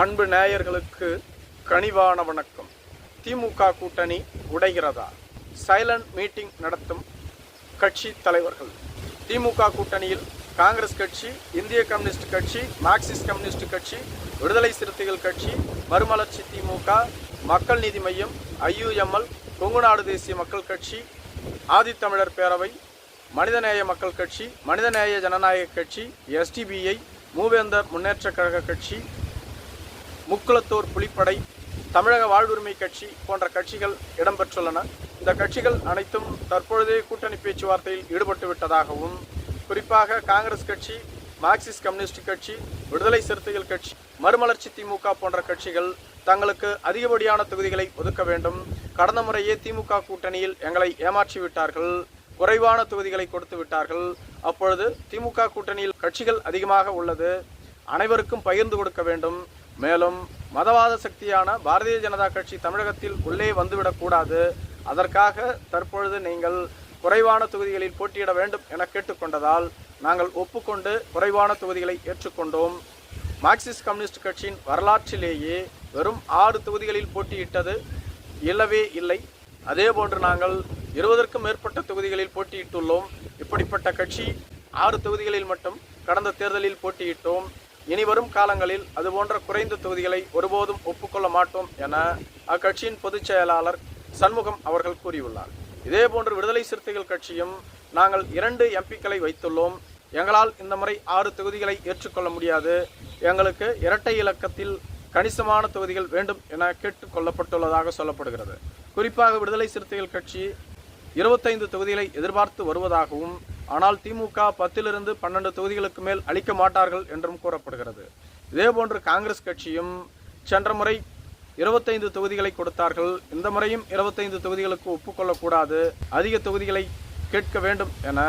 அன்பு நேயர்களுக்கு கனிவான வணக்கம். திமுக கூட்டணி உடைகிறதா? சைலண்ட் மீட்டிங் நடத்தும் கட்சி தலைவர்கள். திமுக கூட்டணியில் காங்கிரஸ் கட்சி இந்திய கம்யூனிஸ்ட் கட்சி மார்க்சிஸ்ட் கம்யூனிஸ்ட் கட்சி விடுதலை சிறுத்தைகள் கட்சி மறுமலர்ச்சி திமுக மக்கள் நீதி மையம் ஐயுஎம்எல் கொங்குநாடு தேசிய மக்கள் கட்சி ஆதித்தமிழர் பேரவை மனிதநேய மக்கள் கட்சி மனிதநேய ஜனநாயக கட்சி எஸ்டிபிஐ மூவேந்தர் முன்னேற்றக் கழக கட்சி முக்குளத்தூர் புலிப்படை தமிழக வாழ்வுரிமை கட்சி போன்ற கட்சிகள் இடம்பெற்றுள்ளன. இந்த கட்சிகள் அனைத்தும் தற்பொழுதே கூட்டணி பேச்சுவார்த்தையில் ஈடுபட்டு விட்டதாகவும் குறிப்பாக காங்கிரஸ் கட்சி மார்க்சிஸ்ட் கம்யூனிஸ்ட் கட்சி விடுதலை சிறுத்தைகள் கட்சி மறுமலர்ச்சி திமுக போன்ற கட்சிகள் தங்களுக்கு அதிகப்படியான தொகுதிகளை ஒதுக்க வேண்டும். கடந்த முறையே திமுக கூட்டணியில் எங்களை ஏமாற்றி விட்டார்கள். குறைவான தொகுதிகளை கொடுத்து விட்டார்கள். அப்பொழுது திமுக கூட்டணியில் கட்சிகள் அதிகமாக உள்ளது. அனைவருக்கும் பகிர்ந்து கொடுக்க வேண்டும். மேலும் மதவாத சக்தியான பாரதிய ஜனதா கட்சி தமிழகத்தில் உள்ளே வந்துவிடக்கூடாது அதற்காக தற்பொழுது நீங்கள் குறைவான தொகுதிகளில் போட்டியிட வேண்டும் என கேட்டுக்கொண்டதால் நாங்கள் ஒப்புக்கொண்டு குறைவான தொகுதிகளை ஏற்றுக்கொண்டோம். மார்க்சிஸ்ட் கம்யூனிஸ்ட் கட்சியின் வரலாற்றிலேயே வெறும் ஆறு தொகுதிகளில் போட்டியிட்டது இல்லவே இல்லை. அதேபோன்று நாங்கள் இருபதற்கும் மேற்பட்ட தொகுதிகளில் போட்டியிட்டுள்ளோம். இப்படிப்பட்ட கட்சி ஆறு தொகுதிகளில் மட்டும் கடந்த தேர்தலில் போட்டியிட்டோம். இனி வரும் காலங்களில் அதுபோன்ற குறைந்த தொகுதிகளை ஒருபோதும் ஒப்புக்கொள்ள மாட்டோம் என அக்கட்சியின் பொதுச் செயலாளர் சண்முகம் அவர்கள் கூறியுள்ளார். இதேபோன்று விடுதலை சிறுத்தைகள் கட்சியும் நாங்கள் இரண்டு எம்பிக்களை வைத்துள்ளோம். எங்களால் இந்த முறை ஆறு தொகுதிகளை ஏற்றுக்கொள்ள முடியாது. எங்களுக்கு இரட்டை இலக்கத்தில் கணிசமான தொகுதிகள் வேண்டும் என கேட்டுக்கொள்ளப்பட்டுள்ளதாக சொல்லப்படுகிறது. குறிப்பாக விடுதலை சிறுத்தைகள் கட்சி இருபத்தைந்து தொகுதிகளை எதிர்பார்த்து வருவதாகவும் ஆனால் திமுக பத்திலிருந்து பன்னெண்டு தொகுதிகளுக்கு மேல் அளிக்க மாட்டார்கள் என்றும் கூறப்படுகிறது. இதேபோன்று காங்கிரஸ் கட்சியும் சென்ற முறை இருபத்தைந்து தொகுதிகளை கொடுத்தார்கள். இந்த முறையும் இருபத்தைந்து தொகுதிகளுக்கு ஒப்புக்கொள்ளக்கூடாது அதிக தொகுதிகளை கேட்க வேண்டும் என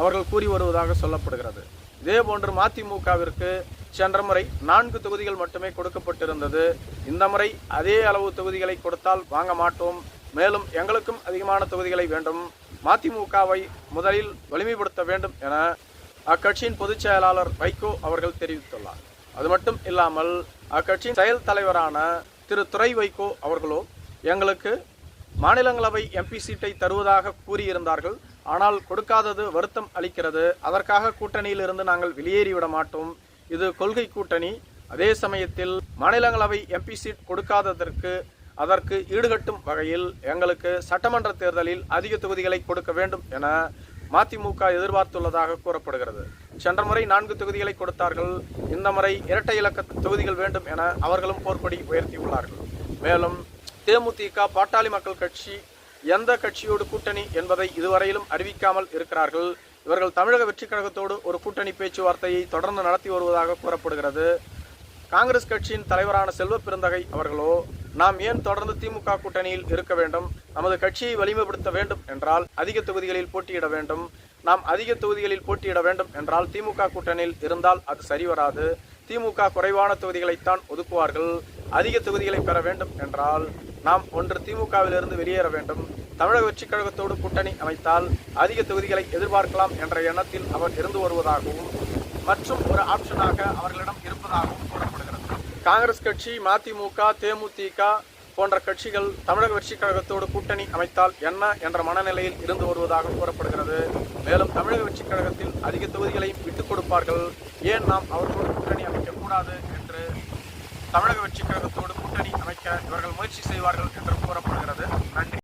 அவர்கள் கூறி வருவதாக சொல்லப்படுகிறது. இதேபோன்று மதிமுகவிற்கு சென்ற முறை நான்கு தொகுதிகள் மட்டுமே கொடுக்கப்பட்டிருந்தது. இந்த முறை அதே அளவு தொகுதிகளை கொடுத்தால் வாங்க மாட்டோம். மேலும் எங்களுக்கும் அதிகமான தொகுதிகளை வேண்டும். மதிமுகவை முதலில் வலிமைப்படுத்த வேண்டும் என அக்கட்சியின் பொதுச் செயலாளர் வைகோ அவர்கள் தெரிவித்துள்ளார். அது மட்டும் இல்லாமல் அக்கட்சியின் செயல் தலைவரான திரு துறை வைகோ அவர்களோ எங்களுக்கு மாநிலங்களவை எம்பி சீட்டை தருவதாக கூறியிருந்தார்கள். ஆனால் கொடுக்காதது வருத்தம் அளிக்கிறது. அதற்காக கூட்டணியில் இருந்து நாங்கள் வெளியேறிவிட மாட்டோம். இது கொள்கை கூட்டணி. அதே சமயத்தில் மாநிலங்களவை எம்பி சீட் கொடுக்காததற்கு அதற்கு ஈடுகட்டும் வகையில் எங்களுக்கு சட்டமன்ற தேர்தலில் அதிக தொகுதிகளை கொடுக்க வேண்டும் என மதிமுக எதிர்பார்த்துள்ளதாக கூறப்படுகிறது. சென்ற முறை நான்கு தொகுதிகளை கொடுத்தார்கள். இந்த முறை இரட்டை இலக்க தொகுதிகள் வேண்டும் என அவர்களும் போர்க்கொடி உயர்த்தியுள்ளார்கள். மேலும் தேமுதிக பாட்டாளி மக்கள் கட்சி எந்த கட்சியோடு கூட்டணி என்பதை இதுவரையிலும் அறிவிக்காமல் இருக்கிறார்கள். இவர்கள் தமிழக வெற்றி கழகத்தோடு ஒரு கூட்டணி பேச்சுவார்த்தையை தொடர்ந்து நடத்தி வருவதாக கூறப்படுகிறது. காங்கிரஸ் கட்சியின் தலைவரான செல்வ பெருந்தகை அவர்களோ நாம் ஏன் தொடர்ந்து திமுக கூட்டணியில் இருக்க வேண்டும்? நமது கட்சியை வலிமைப்படுத்த வேண்டும் என்றால் அதிக தொகுதிகளில் போட்டியிட வேண்டும். நாம் அதிக தொகுதிகளில் போட்டியிட வேண்டும் என்றால் திமுக கூட்டணியில் இருந்தால் அது சரி வராது திமுக குறைவான தொகுதிகளைத்தான் ஒதுக்குவார்கள். அதிக தொகுதிகளை பெற வேண்டும் என்றால் நாம் ஒன்று திமுகவிலிருந்து வெளியேற வேண்டும். தமிழக வெற்றிக் கழகத்தோடு கூட்டணி அமைத்தால் அதிக தொகுதிகளை எதிர்பார்க்கலாம் என்ற எண்ணத்தில் அவர் இருந்து வருவதாகவும் மற்றும் ஒரு ஆப்ஷனாக அவர்களிடம் இருப்பதாகவும் கூறப்படுகிறது காங்கிரஸ் கட்சி மதிமுக தேமுதிக போன்ற கட்சிகள் தமிழக வெற்றிக் கழகத்தோடு கூட்டணி அமைத்தால் என்ன என்ற மனநிலையில் இருந்து வருவதாக கூறப்படுகிறது. மேலும் தமிழக வெற்றிக் கழகத்தில் அதிக தொகுதிகளையும் விட்டுக் கொடுப்பார்கள். ஏன் நாம் அவர்களோடு கூட்டணி அமைக்கக்கூடாது என்று தமிழக வெற்றிக் கழகத்தோடு கூட்டணி அமைக்க இவர்கள் முயற்சி செய்வார்கள் என்று கூறப்படுகிறது. நன்றி.